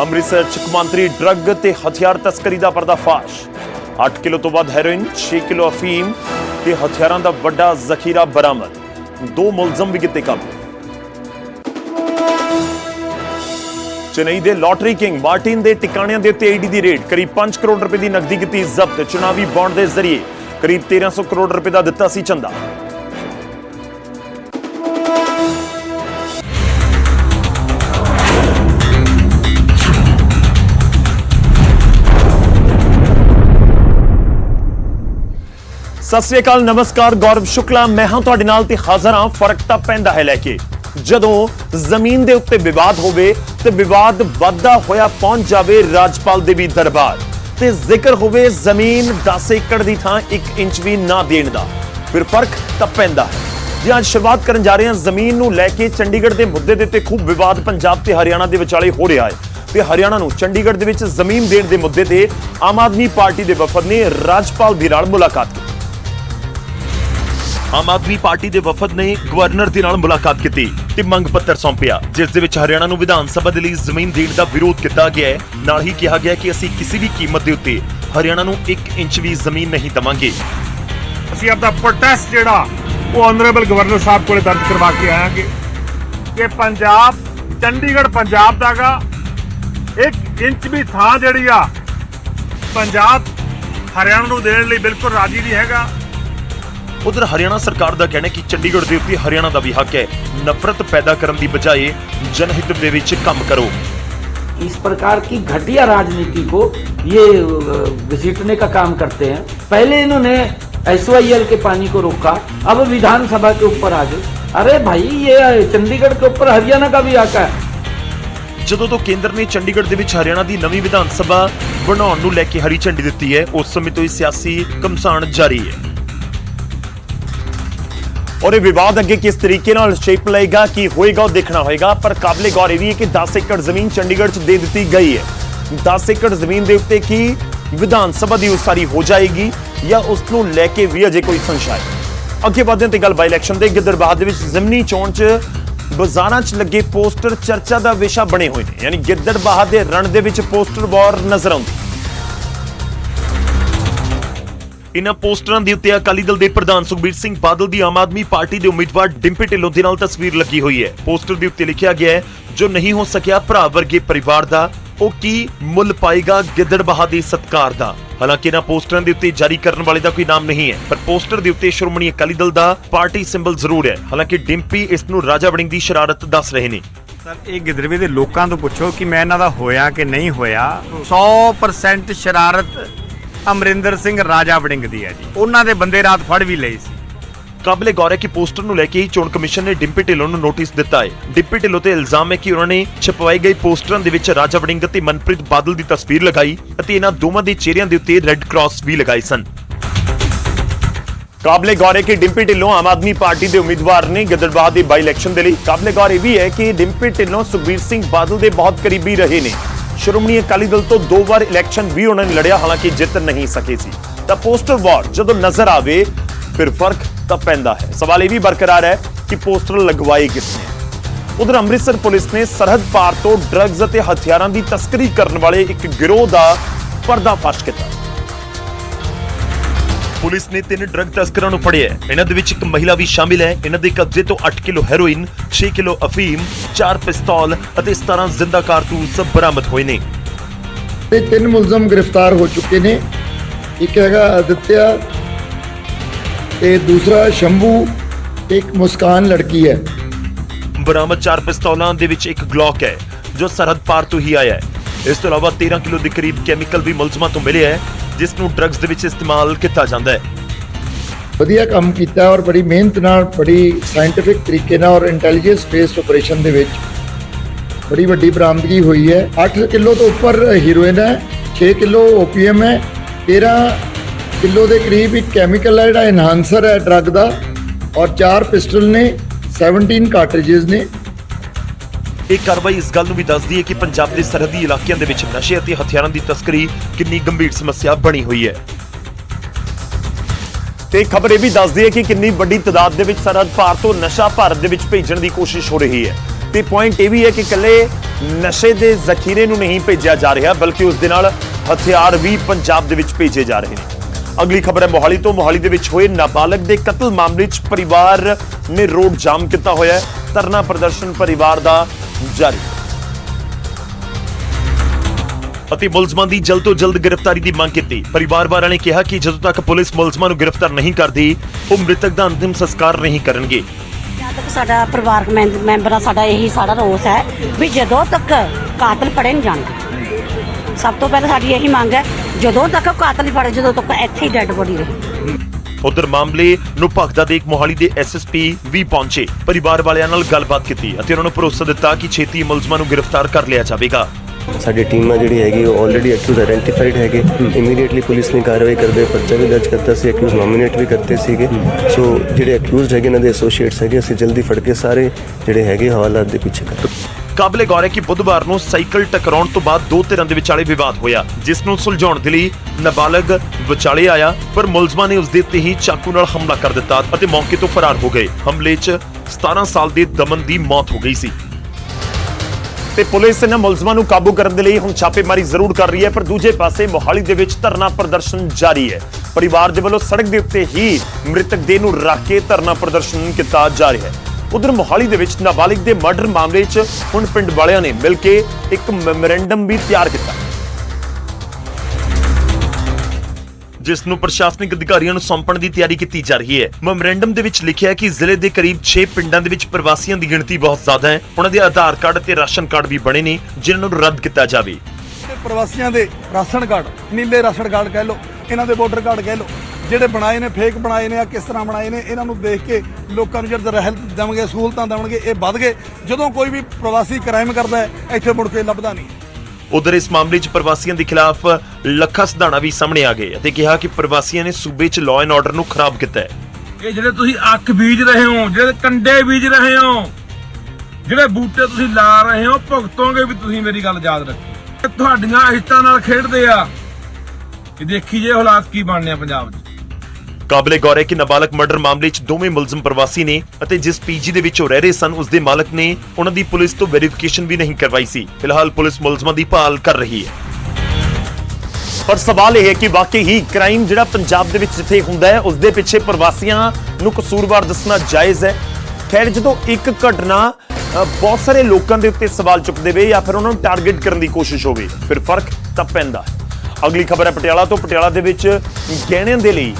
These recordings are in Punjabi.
ਅੰਮ੍ਰਿਤਸਰ ਚ ਕਮਾਂਤਰੀ ਡਰੱਗ ਤੇ ਹਥਿਆਰ ਤਸਕਰੀ ਦਾ ਪਰਦਾਫਾਸ਼। 8 ਕਿਲੋ ਤੋਂ ਵੱਧ ਹੈਰੋਇਨ 6 ਕਿਲੋ ਅਫੀਮ ਤੇ ਹਥਿਆਰਾਂ ਦਾ ਵੱਡਾ ਜ਼ਖੀਰਾ ਬਰਾਮਦ। ਦੋ ਮੁਲਜ਼ਮ ਵੀ ਕੀਤੇ ਕਾਬੂ। ਚੇਨਈ ਦੇ ਲਾਟਰੀ ਕਿੰਗ ਮਾਰਟਿਨ ਦੇ ਟਿਕਾਣਿਆਂ ਦੇ ਉੱਤੇ ਈਡੀ ਦੀ ਰੇਡ, ਕਰੀਬ 5 ਕਰੋੜ ਰੁਪਏ ਦੀ ਨਕਦੀ ਕੀਤੀ ਜ਼ਬਤ। ਚੁਣਾਵੀ ਬੌਂਡ ਦੇ ਜ਼ਰੀਏ ਕਰੀਬ 1300 ਕਰੋੜ ਰੁਪਏ ਦਾ ਦਿੱਤਾ ਸੀ ਚੰਦਾ। ਸਤਿ ਸ੍ਰੀ ਅਕਾਲ, ਨਮਸਕਾਰ, ਗੌਰਵ ਸ਼ੁਕਲਾ। ਮੈਂ ਹਾਂ ਤੁਹਾਡੇ ਨਾਲ ਤੇ ਹਾਜ਼ਰ ਹਾਂ, ਫ਼ਰਕ ਤਾਂ ਪੈਂਦਾ ਹੈ ਲੈ ਕੇ। ਜਦੋਂ ਜ਼ਮੀਨ ਦੇ ਉੱਤੇ ਵਿਵਾਦ ਹੋਵੇ ਤੇ ਵਿਵਾਦ ਵੱਧਦਾ ਹੋਇਆ ਪਹੁੰਚ ਜਾਵੇ ਰਾਜਪਾਲ ਦੇ ਵੀ ਦਰਬਾਰ। ਤੇ ਜ਼ਿਕਰ ਹੋਵੇ ਜ਼ਮੀਨ 10 ਏਕੜ ਦੀ ਥਾਂ 1 ਇੰਚ ਵੀ ਨਾ ਦੇਣ ਦਾ। ਫਿਰ ਫ਼ਰਕ ਤਾਂ ਪੈਂਦਾ ਹੈ। ਜੀ ਅੱਜ ਸ਼ੁਰੂਆਤ ਕਰਨ ਜਾ ਰਹੇ ਹਾਂ। ਜ਼ਮੀਨ ਨੂੰ ਲੈ ਕੇ ਚੰਡੀਗੜ੍ਹ ਦੇ ਮੁੱਦੇ ਦੇ ਉੱਤੇ ਖੂਬ ਵਿਵਾਦ ਪੰਜਾਬ ਤੇ ਹਰਿਆਣਾ ਦੇ ਵਿਚਾਲੇ ਹੋ ਰਿਹਾ ਹੈ। ਤੇ ਹਰਿਆਣਾ ਨੂੰ ਚੰਡੀਗੜ੍ਹ ਦੇ ਵਿੱਚ ਜ਼ਮੀਨ ਦੇਣ ਦੇ ਮੁੱਦੇ ਤੇ ਆਮ ਆਦਮੀ ਪਾਰਟੀ ਦੇ ਵਫਦ ਨੇ ਰਾਜਪਾਲ ਦੇ ਨਾਲ ਮੁਲਾਕਾਤ ਕੀਤੀ। ਆਮ ਆਦਮੀ ਪਾਰਟੀ ਦੇ ਵਫਦ ਨੇ ਗਵਰਨਰ ਦੇ ਨਾਲ ਮੁਲਾਕਾਤ ਕੀਤੀ ਤੇ ਮੰਗ ਪੱਤਰ ਸੌਂਪਿਆ, ਜਿਸ ਦੇ ਵਿੱਚ ਹਰਿਆਣਾ ਨੂੰ ਵਿਧਾਨ ਸਭਾ ਦੇ ਲਈ ਜ਼ਮੀਨ ਦੇਣ ਦਾ ਵਿਰੋਧ ਕੀਤਾ ਗਿਆ ਹੈ। ਨਾਲ ਹੀ ਕਿਹਾ ਗਿਆ ਕਿ ਅਸੀਂ ਕਿਸੇ ਵੀ ਕੀਮਤ ਦੇ ਉੱਤੇ ਹਰਿਆਣਾ ਨੂੰ 1 ਇੰਚ ਵੀ ਜ਼ਮੀਨ ਨਹੀਂ ਦਵਾਂਗੇ। ਅਸੀਂ ਆਪਦਾ ਪ੍ਰੋਟੈਸਟ ਜਿਹੜਾ, ਉਹ ਆਨਰੇਬਲ ਗਵਰਨਰ ਸਾਹਿਬ ਕੋਲੇ ਦਰਜ ਕਰਵਾ ਕੇ ਆਵਾਂਗੇ ਕਿ ਪੰਜਾਬ, ਚੰਡੀਗੜ੍ਹ ਪੰਜਾਬ ਦਾਗਾ, ਇੱਕ ਇੰਚ ਵੀ ਥਾਂ ਜਿਹੜੀ ਆ, ਪੰਜਾਬ ਹਰਿਆਣਾ ਨੂੰ ਦੇਣ ਲਈ ਬਿਲਕੁਲ ਰਾਜੀ ਨਹੀਂ ਹੈਗਾ। ਉਧਰ ਹਰਿਆਣਾ ਸਰਕਾਰ ਦਾ ਕਹਿਣਾ ਹੈ ਕਿ ਚੰਡੀਗੜ੍ਹ ਦੇ ਉੱਤੇ ਹਰਿਆਣਾ ਦਾ ਵੀ ਹੱਕ ਹੈ ਨਫ਼ਰਤ ਪੈਦਾ ਕਰਨ ਦੀ ਬਜਾਏ ਜਨਹਿਤ ਦੇ ਵਿੱਚ ਕੰਮ ਕਰੋ इस प्रकार की घटिया राजनीति को ये अ, घसीटने का काम करते हैं पहले इन्होंने एस के पानी को रोका अब विधानसभा के ऊपर आ गए अरे भाई ये चंडीगढ़ के ऊपर हरियाणा का भी आका है ਜਦੋਂ ਤੋਂ ਕੇਂਦਰ ਨੇ ਚੰਡੀਗੜ੍ਹ ਦੇ ਵਿੱਚ ਹਰਿਆਣਾ ਦੀ ਨਵੀਂ ਵਿਧਾਨ ਸਭਾ ਬਣਾਉਣ ਨੂੰ ਲੈ ਕੇ ਹਰੀ ਝੰਡੀ ਦਿੱਤੀ ਹੈ ਉਸ ਸਮੇਂ ਤੋਂ ਹੀ ਸਿਆਸੀ ਘਮਸਾਨ ਜਾਰੀ ਹੈ ਔਰ ਇਹ ਵਿਵਾਦ ਅੱਗੇ ਕਿਸ ਤਰੀਕੇ ਨਾਲ ਸ਼ੇਪ ਲਏਗਾ, ਕੀ ਹੋਏਗਾ, ਉਹ ਦੇਖਣਾ ਹੋਏਗਾ, ਪਰ ਕਾਬਲੇ ਗੌਰ ਇਹ ਵੀ ਹੈ ਕਿ 10 ਏਕੜ ਜ਼ਮੀਨ ਚੰਡੀਗੜ੍ਹ 'ਚ ਦੇ ਦਿੱਤੀ ਗਈ ਹੈ। 10 ਏਕੜ ਜ਼ਮੀਨ ਦੇ ਉੱਤੇ ਕੀ ਵਿਧਾਨ ਸਭਾ ਦੀ ਉਸਾਰੀ ਹੋ ਜਾਏਗੀ ਜਾਂ ਉਸ ਨੂੰ ਲੈ ਕੇ ਵੀ ਅਜੇ ਕੋਈ ਸੰਸ਼ਾ ਹੈ ਅੱਗੇ ਵਧਦੇ ਤੇ ਗੱਲ ਬਾਈ ਇਲੈਕਸ਼ਨ ਦੇ, ਗਿੱਦੜਬਾਹ ਦੇ ਵਿੱਚ ਜ਼ਮਨੀ ਚੋਣ 'ਚ ਬਾਜ਼ਾਰਾਂ 'ਚ ਲੱਗੇ ਪੋਸਟਰ ਚਰਚਾ ਦਾ ਵਿਸ਼ਾ ਬਣੇ ਹੋਏ ਨੇ। ਯਾਨੀ ਗਿੱਦੜਬਾਹ ਦੇ ਰਣ ਦੇ ਵਿੱਚ ਪੋਸਟਰ ਵਾਰ ਨਜ਼ਰ ਆਉਂਦੀ। ਇਨ੍ਹਾਂ ਪੋਸਟਰਾਂ ਦੇ ਉੱਤੇ ਅਕਾਲੀ ਦਲ ਦੇ ਪ੍ਰਧਾਨ ਸੁਖਬੀਰ ਸਿੰਘ ਬਾਦਲ ਦੀ ਆਮ ਆਦਮੀ ਪਾਰਟੀ ਦੇ ਉਮੀਦਵਾਰ ਡਿੰਪੀ ਢਿੱਲੋਂ ਦੇ ਨਾਲ ਤਸਵੀਰ ਲੱਗੀ ਹੋਈ ਹੈ। ਪੋਸਟਰ ਦੇ ਉੱਤੇ ਲਿਖਿਆ ਗਿਆ ਹੈ, ਜੋ ਨਹੀਂ ਹੋ ਸਕਿਆ ਭਰਾ ਵਰਗੇ ਪਰਿਵਾਰ ਦਾ, ਉਹ ਕੀ ਮੁੱਲ ਪਾਏਗਾ ਗਿੱਦੜਬਾਹਾ ਦੇ ਸਤਕਾਰ ਦਾ? ਹਾਲਾਂਕਿ ਇਹਨਾਂ ਪੋਸਟਰਾਂ ਦੇ ਉੱਤੇ ਜਾਰੀ ਕਰਨ ਵਾਲੇ ਦਾ ਕੋਈ ਨਾਮ ਨਹੀਂ ਹੈ, ਪਰ ਪੋਸਟਰ ਦੇ ਉੱਤੇ ਸ਼੍ਰੋਮਣੀ ਅਕਾਲੀ ਦਲ ਦਾ ਪਾਰਟੀ ਸਿੰਬਲ ਜ਼ਰੂਰ ਹੈ। ਹਾਲਾਂਕਿ ਡਿੰਪੀ ਇਸ ਨੂੰ ਰਾਜਾ ਵੜਿੰਗ ਦੀ ਸ਼ਰਾਰਤ ਦੱਸ ਰਹੇ ਨੇ। ਸਰ, ਇਹ ਗਿੱਦੜਵੇ ਦੇ ਲੋਕਾਂ ਤੋਂ ਪੁੱਛੋ ਕਿ ਮੈਂ ਇਹਨਾਂ ਦਾ ਹੋਇਆ ਕਿ ਨਹੀਂ ਹੋਇਆ? 100% ਸ਼ਰਾਰਤ ਅਮਰਿੰਦਰ ਸਿੰਘ ਰਾਜਾ ਵੜਿੰਗ ਦੀ ਹੈ ਜੀ। ਉਹਨਾਂ ਦੇ ਬੰਦੇ ਰਾਤ ਫੜ ਵੀ ਲਈ ਸੀ। ਕਾਬਲੇ ਗੌਰ ਹੈ ਕਿ ਪੋਸਟਰ ਨੂੰ ਲੈ ਕੇ ਹੀ ਚੋਣ ਕਮਿਸ਼ਨ ਨੇ ਡਿੰਪੀ ਢਿੱਲੋਂ ਨੂੰ ਨੋਟਿਸ ਦਿੱਤਾ ਹੈ। ਡਿੰਪੀ ਢਿੱਲੋਂ ਤੇ ਇਲਜ਼ਾਮ ਹੈ ਕਿ ਉਹਨਾਂ ਨੇ ਛਪਵਾਏ ਗਏ ਪੋਸਟਰਾਂ ਦੇ ਵਿੱਚ ਰਾਜਾ ਵੜਿੰਗ ਅਤੇ ਮਨਪ੍ਰੀਤ ਬਾਦਲ ਦੀ ਤਸਵੀਰ ਲਗਾਈ ਅਤੇ ਇਹਨਾਂ ਦੋਵਾਂ ਦੇ ਚਿਹਰਿਆਂ ਦੇ ਉੱਤੇ ਰੈੱਡ ਕਰਾਸ ਵੀ ਲਗਾਏ ਸਨ। ਕਾਬਲੇ ਗੌਰ ਹੈ ਕਿ ਡਿੰਪੀ ਢਿੱਲੋਂ ਆਮ ਆਦਮੀ ਪਾਰਟੀ ਦੇ ਉਮੀਦਵਾਰ ਨੇ ਗਿੱਦੜਬਾਹ ਦੇ ਬਾਈ ਇਲੈਕਸ਼ਨ ਦੇ ਲਈ। ਕਾਬਲੇ ਗੌਰ ਇਹ ਵੀ ਹੈ ਕਿ ਡਿੰਪੀ ਢਿੱਲੋਂ ਸੁਖਬੀਰ ਸਿੰਘ ਬਾਦਲ ਦੇ ਬਹੁਤ ਕਰੀਬੀ ਰਹੇ ਨੇ। ਸ਼੍ਰੋਮਣੀ ਅਕਾਲੀ ਦਲ ਤੋਂ ਦੋ ਵਾਰ ਇਲੈਕਸ਼ਨ ਵੀ ਉਹਨਾਂ ਨੇ ਲੜਿਆ, ਹਾਲਾਂਕਿ ਜਿੱਤ ਨਹੀਂ ਸਕੇ ਸੀ। ਤਾਂ ਪੋਸਟਰ ਵਾਰ ਜਦੋਂ ਨਜ਼ਰ ਆਵੇ, ਫਿਰ ਫ਼ਰਕ ਤਾਂ ਪੈਂਦਾ ਹੈ। ਸਵਾਲ ਇਹ ਵੀ ਬਰਕਰਾਰ ਹੈ ਕਿ ਪੋਸਟਰ ਲਗਵਾਏ ਕਿਸਨੇ? ਉਧਰ ਅੰਮ੍ਰਿਤਸਰ ਪੁਲਿਸ ਨੇ ਸਰਹੱਦ ਪਾਰ ਤੋਂ ਡਰੱਗਸ ਅਤੇ ਹਥਿਆਰਾਂ ਦੀ ਤਸਕਰੀ ਕਰਨ ਵਾਲੇ ਇੱਕ ਗਿਰੋਹ ਦਾ ਪਰਦਾਫਾਸ਼ ਕੀਤਾ। ਪੁਲਿਸ ਨੇ ਤਿੰਨ ਡਰੱਗ ਤਸਕਰਾਂ ਨੂੰ ਫੜਿਆ ਹੈ। ਇਹਨਾਂ ਦੇ ਵਿੱਚ ਇੱਕ ਮਹਿਲਾ ਵੀ ਸ਼ਾਮਿਲ ਹੈ। ਇਹਨਾਂ ਦੇ ਕਬਜ਼ੇ ਤੋਂ 8 ਕਿਲੋ ਹੈਰੋਇਨ 6 ਕਿਲੋ ਅਫੀਮ 4 ਪਿਸਤੌਲ ਅਤੇ 17 ਜ਼ਿੰਦਾ ਕਾਰਤੂਸ ਬਰਾਮਦ ਹੋਏ ਨੇ। ਤੇ ਤਿੰਨ ਮੁਲਜ਼ਮ ਗ੍ਰਿਫਤਾਰ ਹੋ ਚੁੱਕੇ ਨੇ। ਇੱਕ ਹੈਗਾ ਅਦਿੱਤਿਆ ਤੇ ਦੂਸਰਾ ਸ਼ੰਭੂ ਤੇ ਇੱਕ ਮੁਸਕਾਨ ਲੜਕੀ ਹੈ। ਬਰਾਮਦ 4 ਪਿਸਤੌਲਾਂ ਦੇ ਵਿੱਚ ਇੱਕ ਗਲੌਕ ਹੈ ਜੋ ਸਰਹੱਦ ਪਾਰ ਤੋਂ ਹੀ ਆਇਆ ਹੈ। ਇਸ ਤੋਂ ਇਲਾਵਾ 13 ਕਿਲੋ ਦੇ ਕਰੀਬ ਕੈਮੀਕਲ ਵੀ ਮੁਲਜ਼ਮਾਂ ਤੋਂ ਮਿਲਿਆ ਹੈ। ਜਿਸ ਨੂੰ ਡਰੱਗਸ ਦੇ ਵਿੱਚ ਇਸਤੇਮਾਲ ਕੀਤਾ ਜਾਂਦਾ ਹੈ। ਵਧੀਆ ਕੰਮ ਕੀਤਾ ਔਰ ਬੜੀ ਮਿਹਨਤ ਨਾਲ, ਬੜੀ ਸਾਇੰਟਿਫਿਕ ਤਰੀਕੇ ਨਾਲ ਔਰ ਇੰਟੈਲੀਜੈਂਸ ਬੇਸਡ ਆਪਰੇਸ਼ਨ ਦੇ ਵਿੱਚ ਬੜੀ ਵੱਡੀ ਬਰਾਮਦਗੀ ਹੋਈ ਹੈ। 8 ਕਿਲੋ ਤੋਂ ਉੱਪਰ ਹੀਰੋਇਨ ਹੈ 6 ਕਿਲੋ ਓਪੀਐਮ ਹੈ 13 ਕਿਲੋ ਦੇ ਕਰੀਬ ਇੱਕ ਕੈਮੀਕਲ ਹੈ, ਜਿਹੜਾ ਐਨਹਾਂਸਰ ਹੈ ਡਰੱਗ ਦਾ ਔਰ 4 ਪਿਸਟਲ ਨੇ 17 ਕਾਰਟ੍ਰਿਜਸ ਨੇ। ਇਹ ਕਾਰਵਾਈ ਇਸ ਗੱਲ ਨੂੰ ਵੀ ਦੱਸਦੀ ਹੈ ਕਿ ਪੰਜਾਬ ਦੇ ਸਰਹੱਦੀ ਇਲਾਕਿਆਂ ਦੇ ਵਿੱਚ ਨਸ਼ੇ ਅਤੇ ਹਥਿਆਰਾਂ ਦੀ ਤਸਕਰੀ ਕਿੰਨੀ ਗੰਭੀਰ ਸਮੱਸਿਆ ਬਣੀ ਹੋਈ ਹੈ। ਤੇ ਖਬਰ ਇਹ ਵੀ ਦੱਸਦੀ ਹੈ ਕਿ ਕਿੰਨੀ ਵੱਡੀ ਤਾਦਾਦ ਦੇ ਵਿੱਚ ਸਰਹੱਦ ਪਾਰ ਤੋਂ ਨਸ਼ਾ ਭਾਰਤ ਦੇ ਵਿੱਚ ਭੇਜਣ ਦੀ ਕੋਸ਼ਿਸ਼ ਹੋ ਰਹੀ ਹੈ। ਤੇ ਪੁਆਇੰਟ ਇਹ ਵੀ ਹੈ ਕਿ ਇਕੱਲੇ ਨਸ਼ੇ ਦੇ ਜ਼ਖੀਰੇ ਨੂੰ ਨਹੀਂ ਭੇਜਿਆ ਜਾ ਰਿਹਾ, ਬਲਕਿ ਉਸ ਦੇ ਨਾਲ ਹਥਿਆਰ ਵੀ ਪੰਜਾਬ ਦੇ ਵਿੱਚ ਭੇਜੇ ਜਾ ਰਹੇ ਨੇ। ਅਗਲੀ ਖਬਰ ਹੈ, ਮੋਹਾਲੀ ਤੋਂ ਮੋਹਾਲੀ ਦੇ ਵਿੱਚ ਹੋਏ ਨਾਬਾਲਗ ਦੇ ਕਤਲ ਮਾਮਲੇ 'ਚ ਪਰਿਵਾਰ ਨੇ ਰੋਡ ਜਾਮ ਕੀਤਾ ਹੋਇਆ ਹੈ। ਧਰਨਾ ਪ੍ਰਦਰਸ਼ਨ ਪਰਿਵਾਰ ਦਾ ਜਾਰੀ। ਅਤੇ ਮੁਲਜ਼ਮਾਂ ਦੀ ਜਲਦ ਤੋਂ ਜਲਦ ਗ੍ਰਿਫਤਾਰੀ ਦੀ ਮੰਗ ਕੀਤੀ। ਪਰਿਵਾਰ ਵਾਲਿਆਂ ਨੇ ਕਿਹਾ ਕਿ ਜਦੋਂ ਤੱਕ ਪੁਲਿਸ ਮੁਲਜ਼ਮਾਂ ਨੂੰ ਗ੍ਰਿਫਤਾਰ ਨਹੀਂ ਕਰਦੀ, ਉਹ ਮ੍ਰਿਤਕ ਦਾ ਅੰਤਿਮ ਸੰਸਕਾਰ ਨਹੀਂ ਕਰਨਗੇ। ਜਦ ਤੱਕ ਸਾਡਾ ਪਰਿਵਾਰਕ ਮੈਂ- ਮੈਂਬਰਾਂ ਸਾਡਾ ਇਹੀ ਸਾਡਾ ਰੋਸ ਹੈ ਵੀ ਜਦੋਂ ਤੱਕ ਕਾਤਲ ਫੜੇ ਨਹੀਂ ਜਾਣਗੇ। ਸਭ ਤੋਂ ਪਹਿਲਾਂ ਸਾਡੀ ਇਹੀ ਮੰਗ ਹੈ, ਜਦੋਂ ਤੱਕ ਕਾਤਲ ਨਹੀਂ ਫੜੇ, ਜਦੋਂ ਤੱਕ ਇੱਥੇ ਹੀ ਡੈੱਡ ਬੋਡੀ ਰਹੇ। ਉਧਰ ਮਾਮਲੇ ਨੂੰ ਭਗਤਾ ਦੇਖ ਮੋਹਾਲੀ ਦੇ ਐਸਐਸਪੀ ਵੀ ਪਹੁੰਚੇ। ਪਰਿਵਾਰ ਵਾਲਿਆਂ ਨਾਲ ਗੱਲਬਾਤ ਕੀਤੀ ਅਤੇ ਉਹਨਾਂ ਨੂੰ ਭਰੋਸਾ ਦਿੱਤਾ ਕਿ ਛੇਤੀ ਮੁਲਜ਼ਮਾਂ ਨੂੰ ਗ੍ਰਿਫਤਾਰ ਕਰ ਲਿਆ ਜਾਵੇਗਾ। ਸਾਡੀ ਟੀਮ ਆ ਜਿਹੜੀ ਹੈਗੀ, ਉਹ ਆਲਰੇਡੀ ਅਕਿਊਜ਼ ਆਇਡੈਂਟੀਫਾਈਡ ਹੈਗੇ। ਇਮੀਡੀਏਟਲੀ ਪੁਲਿਸ ਨੇ ਕਾਰਵਾਈ ਕਰਦੇ ਪਰਚਾ ਵੀ ਦਰਜ ਕਰਤਾ ਸੀ ਅਕਿਊਜ਼ ਨੋਮੀਨੇਟ ਵੀ ਕਰਤੇ ਸੀਗੇ। ਸੋ ਜਿਹੜੇ ਅਕਿਊਜ਼ਡ ਹੈਗੇ, ਇਹਨਾਂ ਦੇ ਐਸੋਸੀਏਟਸ ਹੈਗੇ, ਅਸੀਂ ਜਲਦੀ ਫੜ ਕੇ ਸਾਰੇ ਜਿਹੜੇ ਹੈਗੇ ਹਵਾਲਾਤ ਦੇ ਪਿੱਛੇ ਕਰ ਕਾਬਲੇ ਗੌਰ ਹੈ ਕਿ ਬੁੱਧਵਾਰ ਨੂੰ ਸਾਈਕਲ ਟਕਰਾਉਣ ਤੋਂ ਬਾਅਦ ਦੋ ਧਿਰਾਂ ਦੇ ਵਿਚਾਲੇ ਵਿਵਾਦ ਹੋਇਆ, ਜਿਸ ਨੂੰ ਸੁਲਝਾਉਣ ਦੇ ਲਈ ਨਾਬਾਲਗ ਵਿਚਾਲੇ ਆਇਆ, ਪਰ ਮੁਲਜ਼ਮਾਂ ਨੇ ਉਸ ਦੇ ਉੱਤੇ ਹੀ ਚਾਕੂ ਨਾਲ ਹਮਲਾ ਕਰ ਦਿੱਤਾ ਅਤੇ ਮੌਕੇ ਤੋਂ ਫਰਾਰ ਹੋ ਗਏ। ਹਮਲੇ 'ਚ 17 ਸਾਲ ਦੇ ਦਮਨ ਦੀ ਮੌਤ ਹੋ ਗਈ ਸੀ। ਤੇ ਪੁਲਿਸ ਨੇ ਮੁਲਜ਼ਮਾਂ ਨੂੰ ਕਾਬੂ ਕਰਨ ਦੇ ਲਈ ਹੁਣ ਛਾਪੇਮਾਰੀ ਜ਼ਰੂਰ ਕਰ ਰਹੀ ਹੈ, ਪਰ ਦੂਜੇ ਪਾਸੇ ਮੋਹਾਲੀ ਦੇ ਵਿੱਚ ਧਰਨਾ ਪ੍ਰਦਰਸ਼ਨ ਜਾਰੀ ਹੈ। ਪਰਿਵਾਰ ਦੇ ਵੱਲੋਂ ਸੜਕ ਦੇ ਉੱਤੇ ਹੀ ਮ੍ਰਿਤਕ ਦੇਹ ਨੂੰ ਰੱਖ ਕੇ ਧਰਨਾ ਪ੍ਰਦਰਸ਼ਨ ਕੀਤਾ ਜਾ ਰਿਹਾ ਹੈ। ਉਧਰ ਮੋਹਾਲੀ ਦੇ ਵਿੱਚ ਨਾਬਾਲਿਗ ਦੇ ਮਰਡਰ ਮਾਮਲੇ 'ਚ ਹੁਣ ਪਿੰਡ ਵਾਲਿਆਂ ਨੇ ਮਿਲ ਕੇ ਇੱਕ ਮੈਮੋਰੈਂਡਮ ਵੀ ਤਿਆਰ ਕੀਤਾ। ਜਿਸ ਨੂੰ ਪ੍ਰਸ਼ਾਸਨਿਕ ਅਧਿਕਾਰੀਆਂ ਨੂੰ ਸੌਂਪਣ ਦੀ ਤਿਆਰੀ ਕੀਤੀ ਜਾ ਰਹੀ ਹੈ। ਮੈਮੋਰੈਂਡਮ ਦੇ ਵਿੱਚ ਲਿਖਿਆ ਹੈ ਕਿ ਜ਼ਿਲ੍ਹੇ ਦੇ ਕਰੀਬ 6 ਪਿੰਡਾਂ ਦੇ ਵਿੱਚ ਪ੍ਰਵਾਸੀਆਂ ਦੀ ਗਿਣਤੀ ਬਹੁਤ ਜ਼ਿਆਦਾ ਹੈ। ਉਹਨਾਂ ਦੇ ਆਧਾਰ ਕਾਰਡ ਅਤੇ ਰਾਸ਼ਨ ਕਾਰਡ ਵੀ ਬਣੇ ਨੇ, ਜਿਨ੍ਹਾਂ ਨੂੰ ਰੱਦ ਕੀਤਾ ਜਾਵੇ। ਪ੍ਰਵਾਸੀਆਂ ਦੇ ਰਾਸ਼ਨ ਕਾਰਡ, ਨੀਲੇ ਰਾਸ਼ਨ ਕਾਰਡ ਕਹਿ ਲਓ, ਇਹਨਾਂ ਦੇ ਵੋਟਰ ਕਾਰਡ ਕਹਿ ਲਓ ਜਿਹੜੇ ਬਣਾਏ ਨੇ ਫੇਕ ਬਣਾਏ ਨੇ ਆ ਕਿਸ ਤਰ੍ਹਾਂ ਬਣਾਏ ਨੇ ਇਹਨਾਂ ਨੂੰ ਦੇਖ ਕੇ ਲੋਕਾਂ ਨੂੰ ਜਿਹੜਾ ਰਹਿਤ ਦੇਵਾਂਗੇ ਸਹੂਲਤਾਂ ਦੇਵਾਂਗੇ ਇਹ ਵੱਧ ਗਏ। ਜਦੋਂ ਕੋਈ ਵੀ ਪ੍ਰਵਾਸੀ ਕ੍ਰਾਈਮ ਕਰਦਾ ਹੈ ਇੱਥੇ ਮੁੜ ਕੇ ਲੱਭਦਾ ਨਹੀਂ। ਉਧਰ ਇਸ ਮਾਮਲੇ 'ਚ ਪ੍ਰਵਾਸੀਆਂ ਦੇ ਖਿਲਾਫ ਲੱਖਾ ਸਧਾਣਾ ਵੀ ਸਾਹਮਣੇ ਆ ਗਏ ਅਤੇ ਕਿਹਾ ਕਿ ਪ੍ਰਵਾਸੀਆਂ ਨੇ ਸੂਬੇ 'ਚ ਲਾਅ ਐਂਡ ਆਰਡਰ ਨੂੰ ਖਰਾਬ ਕੀਤਾ ਹੈ। ਇਹ ਜਿਹੜੇ ਤੁਸੀਂ ਅੱਖ ਬੀਜ ਰਹੇ ਹੋ ਜਿਹੜੇ ਕੰਡੇ ਬੀਜ ਰਹੇ ਹੋ ਜਿਹੜੇ ਬੂਟੇ ਤੁਸੀਂ ਲਾ ਰਹੇ ਹੋ ਭੁਗਤੋਗੇ ਵੀ ਤੁਸੀਂ ਮੇਰੀ ਗੱਲ ਯਾਦ ਰੱਖੋ ਤੁਹਾਡੀਆਂ ਇੱਜ਼ਤਾਂ ਨਾਲ ਖੇਡਦੇ ਆ। ਇਹ ਦੇਖੀ ਜੇ ਹਾਲਾਤ ਕੀ ਬਣਨੇ ਆ ਪੰਜਾਬ 'ਚ। ਕਾਬਲੇ ਗੌਰ ਹੈ ਕਿ ਨਾਬਾਲਗ ਮਰਡਰ ਮਾਮਲੇ 'ਚ ਦੋਵੇਂ ਮੁਲਜ਼ਮ ਪ੍ਰਵਾਸੀ ਨੇ ਅਤੇ ਜਿਸ ਪੀਜੀ ਦੇ ਵਿੱਚ ਉਹ ਰਹਿ ਰਹੇ ਸਨ ਉਸ ਦੇ ਮਾਲਕ ਨੇ ਉਹਨਾਂ ਦੀ ਪੁਲਿਸ ਤੋਂ ਵੈਰੀਫਿਕੇਸ਼ਨ ਵੀ ਨਹੀਂ ਕਰਵਾਈ ਸੀ। ਫਿਲਹਾਲ ਪੁਲਿਸ ਮੁਲਜ਼ਮਾਂ ਦੀ ਭਾਲ ਕਰ ਰਹੀ ਹੈ। ਪਰ ਸਵਾਲ ਇਹ ਹੈ ਕਿ ਵਾਕਈ ਹੀ ਕ੍ਰਾਈਮ ਜਿਹੜਾ ਪੰਜਾਬ ਦੇ ਵਿੱਚ ਜਿੱਥੇ ਹੁੰਦਾ ਹੈ ਉਸ ਦੇ ਪਿੱਛੇ ਪ੍ਰਵਾਸੀਆਂ ਨੂੰ ਕਸੂਰਵਾਰ ਦੱਸਣਾ ਜਾਇਜ਼ ਹੈ। ਖੈਰ, ਜਦੋਂ ਇੱਕ ਘਟਨਾ ਬਹੁਤ ਸਾਰੇ ਲੋਕਾਂ ਦੇ ਉੱਤੇ ਸਵਾਲ ਚੁੱਕਦੇ ਵੇ ਜਾਂ ਫਿਰ ਉਹਨਾਂ ਨੂੰ ਟਾਰਗੇਟ ਕਰਨ ਦੀ ਕੋਸ਼ਿਸ਼ ਹੋਵੇ, ਫਿਰ ਫ਼ਰਕ ਤਾਂ ਪੈਂਦਾ ਅਗਲੀ ਖਬਰ ਹੈ ਪਟਿਆਲਾ ਤੋਂ। ਪਟਿਆਲਾ ਦੇ ਵਿੱਚ ਗਹਿਣਿਆਂ ਦੇ ਲਈ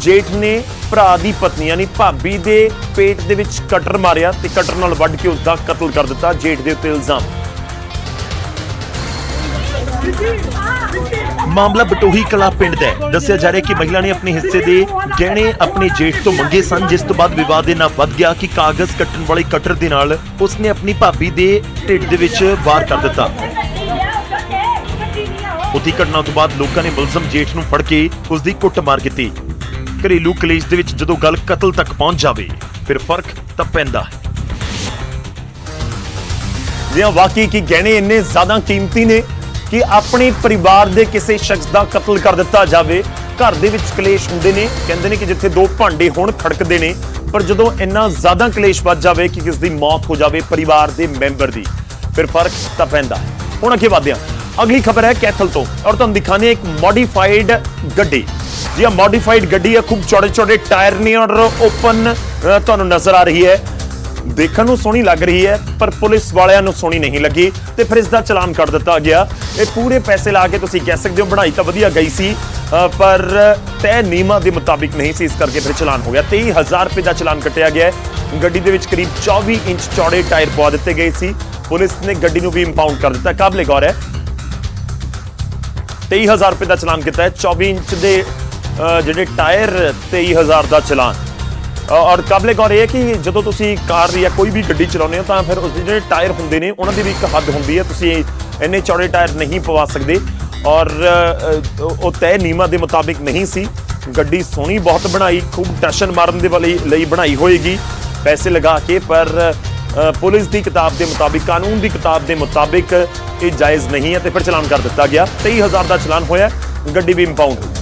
ਜੇਠ ਨੇ ਭਰਾ ਦੀ ਪਤਨੀ, ਯਾਨੀ ਭਾਬੀ ਦੇ ਪੇਟ ਦੇ ਵਿੱਚ ਕਟਰ ਮਾਰਿਆ ਤੇ ਕਟਰ ਨਾਲ ਵੱਢ ਕੇ ਉਸ ਦਾ ਕਤਲ ਕਰ ਦਿੱਤਾ ਜੇਠ ਦੇ ਉੱਤੇ ਇਲਜ਼ਾਮ। ਮਾਮਲਾ ਬਟੋਹੀ ਕਲਾ ਪਿੰਡ ਦਾ ਹੈ। ਦੱਸਿਆ ਜਾ ਰਿਹਾ ਕਿ ਮਹਿਲਾ ਨੇ ਆਪਣੇ ਹਿੱਸੇ ਦੇ ਗਹਿਣੇ ਆਪਣੇ ਜੇਠ ਤੋਂ ਮੰਗੇ ਸਨ, ਜਿਸ ਤੋਂ ਬਾਅਦ ਵਿਵਾਦ ਇਹਨਾਂ ਵੱਧ ਗਿਆ ਕਿ ਕਾਗਜ਼ ਕੱਟਣ ਵਾਲੇ ਕਟਰ ਦੇ ਨਾਲ ਉਸਨੇ ਆਪਣੀ ਭਾਬੀ ਦੇ ਢਿੱਡ ਦੇ ਵਿੱਚ ਵਾਰ ਕਰ ਦਿੱਤਾ। ਉਤੀ ਘਟਨਾ ਤੋਂ ਬਾਅਦ ਲੋਕਾਂ ਨੇ ਮੁਲਜ਼ਮ ਜੇਠ ਨੂੰ ਫੜ ਕੇ ਉਸ ਦੀ ਕੁੱਟਮਾਰ ਕੀਤੀ। ਘਰੇਲੂ ਕਲੇਸ਼ ਦੇ ਵਿੱਚ ਜਦੋਂ ਗੱਲ ਕਤਲ ਤੱਕ ਪਹੁੰਚ ਜਾਵੇ, ਫਿਰ ਫ਼ਰਕ ਤਾਂ ਪੈਂਦਾ ਹੈ। ਜਿਵੇਂ ਵਾਕਈ ਕੀ ਗਹਿਣੇ ਇੰਨੇ ਜ਼ਿਆਦਾ ਕੀਮਤੀ ਨੇ ਕਿ ਆਪਣੇ ਪਰਿਵਾਰ ਦੇ ਕਿਸੇ ਸ਼ਖਸ ਦਾ ਕਤਲ ਕਰ ਦਿੱਤਾ ਜਾਵੇ, ਘਰ ਦੇ ਵਿੱਚ ਕਲੇਸ਼ ਹੁੰਦੇ ਨੇ। ਕਹਿੰਦੇ ਨੇ ਕਿ ਜਿੱਥੇ ਦੋ ਭਾਂਡੇ ਹੋਣ ਖੜਕਦੇ ਨੇ, ਪਰ ਜਦੋਂ ਇੰਨਾ ਜ਼ਿਆਦਾ ਕਲੇਸ਼ ਵੱਜ ਜਾਵੇ ਕਿ ਕਿਸ ਦੀ ਮੌਤ ਹੋ ਜਾਵੇ ਪਰਿਵਾਰ ਦੇ ਮੈਂਬਰ ਦੀ, ਫਿਰ ਫ਼ਰਕ ਤਾਂ ਪੈਂਦਾ ਹੈ। ਹੁਣ ਅੱਗੇ ਵਧਦੇ ਹਾਂ। ਅਗਲੀ ਖਬਰ ਹੈ ਕੈਥਲ ਤੋਂ, ਔਰ ਤੁਹਾਨੂੰ ਦਿਖਾਣੇ ਇੱਕ ਮੋਡੀਫਾਈਡ ਗੱਡੀ। ਜੀ ਆ ਮੋਡੀਫਾਈਡ ਗੱਡੀ ਆ ਖੂਬ ਛੋਟੇ ਛੋਟੇ ਟਾਇਰ ਨੇ ਔਰ ਓਪਨ ਤੁਹਾਨੂੰ ਨਜ਼ਰ ਆ ਰਹੀ ਹੈ। ਦੇਖਣ ਨੂੰ ਸੋਹਣੀ ਲੱਗ ਰਹੀ ਹੈ, ਪਰ ਪੁਲਿਸ ਵਾਲਿਆਂ ਨੂੰ ਸੋਹਣੀ ਨਹੀਂ ਲੱਗੀ ਤੇ ਫਿਰ ਇਸ ਦਾ ਚਲਾਨ ਕੱਟ ਦਿੱਤਾ ਗਿਆ। ਇਹ ਪੂਰੇ ਪੈਸੇ ਲਾ ਕੇ ਤੁਸੀਂ ਕਹਿ ਸਕਦੇ ਹੋ, ਬਣਾਈ ਤਾਂ ਵਧੀਆ ਗਈ ਸੀ ਪਰ ਤੈ ਨਿਯਮਾਂ ਦੇ ਮੁਤਾਬਿਕ ਨਹੀਂ ਸੀ, ਇਸ ਕਰਕੇ ਫਿਰ ਚਲਾਨ ਹੋ ਗਿਆ। 23000 ਰੁਪਏ ਦਾ ਚਲਾਨ ਕੱਟਿਆ ਗਿਆ ਗੱਡੀ ਦੇ ਵਿੱਚ ਕਰੀਬ 24 ਇੰਚ ਚੌੜੇ ਟਾਇਰ ਪਵਾ ਦਿੱਤੇ ਗਏ ਸੀ। ਪੁਲਿਸ ਨੇ ਗੱਡੀ ਨੂੰ ਵੀ ਇੰਪਾਊਂਡ ਕਰ ਦਿੱਤਾ। ਕਾਬਲੇ ਗੌਰ ਹੈ 23000 ਰੁਪਏ ਦਾ ਚਲਾਨ ਕੀਤਾ ਹੈ। 24 ਇੰਚ ਦੇ ਜਿਹੜੇ ਟਾਇਰ 23000 ਦਾ ਚਲਾਨ। ਔਰ ਕਾਬਲੇ ਗੌਰ ਇਹ ਹੈ ਕਿ ਜਦੋਂ ਤੁਸੀਂ ਕਾਰ ਜਾਂ ਕੋਈ ਵੀ ਗੱਡੀ ਚਲਾਉਂਦੇ ਹੋ ਤਾਂ ਫਿਰ ਉਸ ਦੇ ਜਿਹੜੇ ਟਾਇਰ ਹੁੰਦੇ ਨੇ, ਉਹਨਾਂ ਦੀ ਵੀ ਇੱਕ ਹੱਦ ਹੁੰਦੀ ਹੈ, ਤੁਸੀਂ ਇੰਨੇ ਚੌੜੇ ਟਾਇਰ ਨਹੀਂ ਪਵਾ ਸਕਦੇ। ਔਰ ਉਹ ਤੈਅ ਨਿਯਮਾਂ ਦੇ ਮੁਤਾਬਿਕ ਨਹੀਂ ਸੀ। ਗੱਡੀ ਸੋਹਣੀ ਬਹੁਤ ਬਣਾਈ, ਖੂਬ ਟੈਸ਼ਨ ਮਾਰਨ ਦੇ ਵਾਲੀ, ਲਈ ਬਣਾਈ ਹੋਏਗੀ। ਪੈਸੇ ਲਗਾ ਕੇ, ਪਰ ਪੁਲਿਸ ਦੀ ਕਿਤਾਬ ਦੇ ਮੁਤਾਬਿਕ, ਕਾਨੂੰਨ ਦੀ ਕਿਤਾਬ ਦੇ ਮੁਤਾਬਿਕ ਇਹ ਜਾਇਜ਼ ਨਹੀਂ ਹੈ ਤੇ ਫਿਰ ਚਲਾਨ ਕਰ ਦਿੱਤਾ ਗਿਆ। 23000 ਦਾ ਚਲਾਨ ਹੋਇਆ, ਗੱਡੀ ਵੀ ਇੰਪਾਊਂਡ ਹੋਈ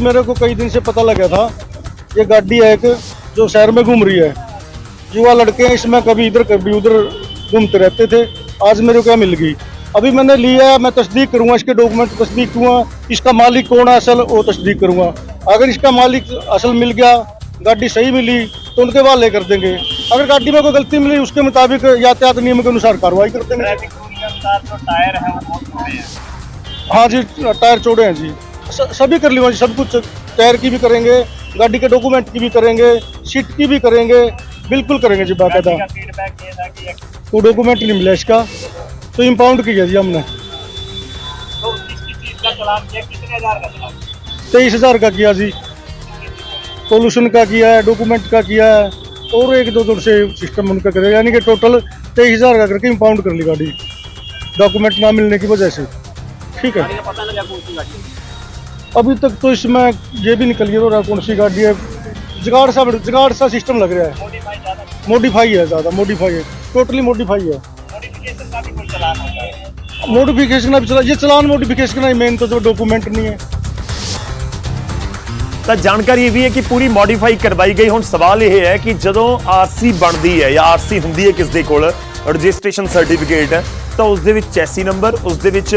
मेरे को कई दिन से पता लगा था ये गाड़ी है एक जो शहर में घूम रही है। युवा लड़के इसमें कभी इधर कभी उधर घूमते रहते थे। आज मेरे को क्या मिल गई? अभी मैंने लिया मैं तस्दीक करूँगा इसके डॉक्यूमेंट तस्दीक करूँगा इसका मालिक कौन है असल वो तस्दीक करूँगा। अगर इसका मालिक असल मिल गया गाड़ी सही मिली तो उनके वाले कर देंगे। अगर गाड़ी में कोई गलती मिली उसके मुताबिक यातायात नियम के अनुसार कार्रवाई कर देंगे। हाँ जी टायर चौड़े हैं जी। सभी कर लिया सब कुछ टायर की भी करेंगे गाड़ी के डॉक्यूमेंट की भी करेंगे सीट की भी करेंगे बिल्कुल करेंगे जी बाकायदा वो डॉक्यूमेंट नहीं मिला इसका तो इम्पाउंड किया जी हमने। तेईस हज़ार का किया जी। पोल्यूशन का किया है डॉक्यूमेंट का किया है और एक दो दो से सिस्टम उनका करेगा यानी कि टोटल तेईस हज़ार का करके इम्पाउंड कर ली गाड़ी। डॉक्यूमेंट ना मिलने की वजह से। ठीक है? अभी तक तो इसमें ये भी निकल गया रहा कौन सी गाड़ी है जुगाड़ सा जुगाड़ सा सिस्टम लग रहा है मॉडिफाई है ज़्यादा मॉडिफाई है टोटली मॉडिफाई है मॉडिफिकेशन का भी चला ये चलान मॉडिफिकेशन का ही मेन तो जो डॉक्यूमेंट नहीं है ਤਾਂ ਜਾਣਕਾਰੀ ਇਹ ਵੀ ਹੈ ਕਿ ਪੂਰੀ ਮੋਡੀਫਾਈ ਕਰਵਾਈ ਗਈ ਹੁਣ ਸਵਾਲ ਇਹ ਹੈ ਕਿ ਜਦੋਂ ਆਰਸੀ ਬਣਦੀ ਹੈ ਜਾਂ ਆਰਸੀ ਹੁੰਦੀ ਹੈ ਕਿਸ ਦੇ ਕੋਲ ਰਜਿਸਟ੍ਰੇਸ਼ਨ ਸਰਟੀਫਿਕੇਟ ਹੈ, ਤਾਂ ਉਸ ਦੇ ਵਿੱਚ ਚੈਸੀ ਨੰਬਰ ਉਸ ਦੇ ਵਿੱਚ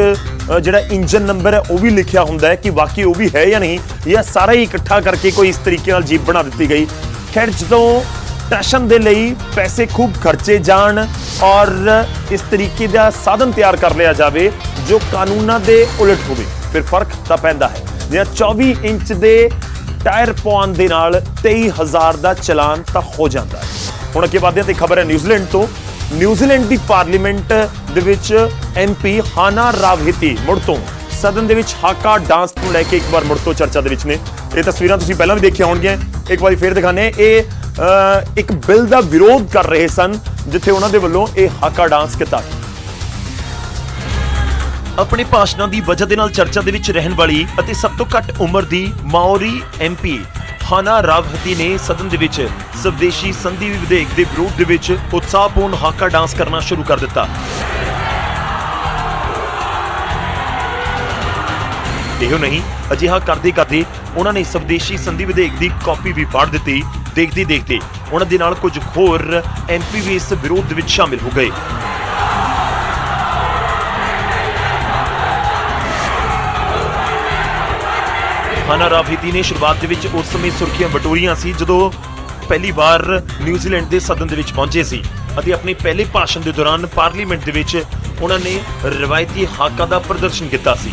ਜਿਹੜਾ ਇੰਜਨ ਨੰਬਰ ਹੈ, ਉਹ ਵੀ ਲਿਖਿਆ ਹੁੰਦਾ ਹੈ ਕਿ ਵਾਕਈ ਉਹ ਵੀ ਹੈ ਜਾਂ ਨਹੀਂ। ਜਾਂ ਸਾਰਾ ਹੀ ਇਕੱਠਾ ਕਰਕੇ ਕੋਈ ਇਸ ਤਰੀਕੇ ਨਾਲ ਜੀਪ ਬਣਾ ਦਿੱਤੀ ਗਈ। ਖੈਰ, ਜਦੋਂ ਟੈਸ਼ਨ ਦੇ ਲਈ ਪੈਸੇ ਖੂਬ ਖਰਚੇ ਜਾਣ ਔਰ ਇਸ ਤਰੀਕੇ ਦਾ ਸਾਧਨ ਤਿਆਰ ਕਰ ਲਿਆ ਜਾਵੇ, ਜੋ ਕਾਨੂੰਨਾਂ ਦੇ ਉਲਟ ਹੋਵੇ, ਫਿਰ ਫ਼ਰਕ ਤਾਂ ਪੈਂਦਾ ਹੈ। ਜਿਵੇਂ 24 ਇੰਚ ਦੇ ਟਾਇਰ ਪਾਉਣ ਦੇ ਨਾਲ 23000 ਦਾ ਚਲਾਨ ਤਾਂ ਹੋ ਜਾਂਦਾ ਹੈ। ਹੁਣ ਅੱਗੇ ਵਧਦੇ ਹਾਂ ਤੇ ਖਬਰ ਹੈ ਨਿਊਜ਼ੀਲੈਂਡ ਤੋਂ। ਨਿਊਜ਼ੀਲੈਂਡ ਦੀ ਪਾਰਲੀਮੈਂਟ ਦੇ ਵਿੱਚ ਐਮਪੀ ਹਾਨਾ ਰਾਵਹਿਤੀ ਮੁੜ ਤੋਂ ਸਦਨ ਦੇ ਵਿੱਚ ਹਾਕਾ ਡਾਂਸ ਨੂੰ ਲੈ ਕੇ ਇੱਕ ਵਾਰ ਮੁੜ ਤੋਂ ਚਰਚਾ ਦੇ ਵਿੱਚ ਨੇ। ਇਹ ਤਸਵੀਰਾਂ ਤੁਸੀਂ ਪਹਿਲਾਂ ਵੀ ਦੇਖੀਆਂ ਹੋਣਗੀਆਂ। ਇੱਕ ਵਾਰੀ ਫੇਰ ਦਿਖਾਣੇ ਇਹ ਇੱਕ ਬਿੱਲ ਦਾ ਵਿਰੋਧ ਕਰ ਰਹੇ ਸਨ, ਜਿੱਥੇ ਉਹਨਾਂ ਦੇ ਵੱਲੋਂ ਇਹ ਹਾਕਾ ਡਾਂਸ ਕੀਤਾ। ਆਪਣੇ ਭਾਸ਼ਣਾਂ ਦੀ ਵਜ੍ਹਾ ਦੇ ਨਾਲ ਚਰਚਾ ਦੇ ਵਿੱਚ ਰਹਿਣ ਵਾਲੀ ਅਤੇ ਸਭ ਤੋਂ ਘੱਟ ਉਮਰ ਦੀ ਮਾਓਰੀ ਐਮਪੀ ਹਾਨਾ ਰਾਵਹਤੀ ਨੇ ਸਦਨ ਦੇ ਵਿੱਚ ਸਵਦੇਸ਼ੀ ਸੰਧੀ ਵਿਧੇਇਕ ਦੇ ਵਿਰੋਧ ਦੇ ਵਿੱਚ ਉਤਸ਼ਾਹਪੂਰਨ ਹਾਕਾ ਡਾਂਸ ਕਰਨਾ ਸ਼ੁਰੂ ਕਰ ਦਿੱਤਾ। ਇਹੋ ਨਹੀਂ, ਅਜਿਹਾ ਕਰਦੇ ਕਰਦੇ ਉਹਨਾਂ ਨੇ ਸਵਦੇਸ਼ੀ ਸੰਧੀ ਵਿਧੇਇਕ ਦੀ ਕਾਪੀ ਵੀ ਫਾੜ ਦਿੱਤੀ, ਦੇਖਦੇ ਦੇਖਦੇ ਉਹਨਾਂ ਦੇ ਨਾਲ ਕੁਝ ਹੋਰ ਐਮਪੀ ਵੀ ਇਸ ਵਿਰੋਧ ਦੇ ਵਿੱਚ ਸ਼ਾਮਿਲ ਹੋ ਗਏ। ਹਾਨਾ ਰਾਵਹੀਤੀ ਨੇ ਸ਼ੁਰੂਆਤ ਦੇ ਵਿੱਚ ਉਸ ਸਮੇਂ ਸੁਰਖੀਆਂ ਬਟੋਰੀਆਂ ਸੀ, ਜਦੋਂ ਪਹਿਲੀ ਵਾਰ ਨਿਊਜ਼ੀਲੈਂਡ ਦੇ ਸਦਨ ਦੇ ਵਿੱਚ ਪਹੁੰਚੇ ਸੀ ਅਤੇ ਆਪਣੇ ਪਹਿਲੇ ਭਾਸ਼ਣ ਦੇ ਦੌਰਾਨ ਪਾਰਲੀਮੈਂਟ ਦੇ ਵਿੱਚ ਉਹਨਾਂ ਨੇ ਰਵਾਇਤੀ ਹਾਕਾ ਦਾ ਪ੍ਰਦਰਸ਼ਨ ਕੀਤਾ ਸੀ।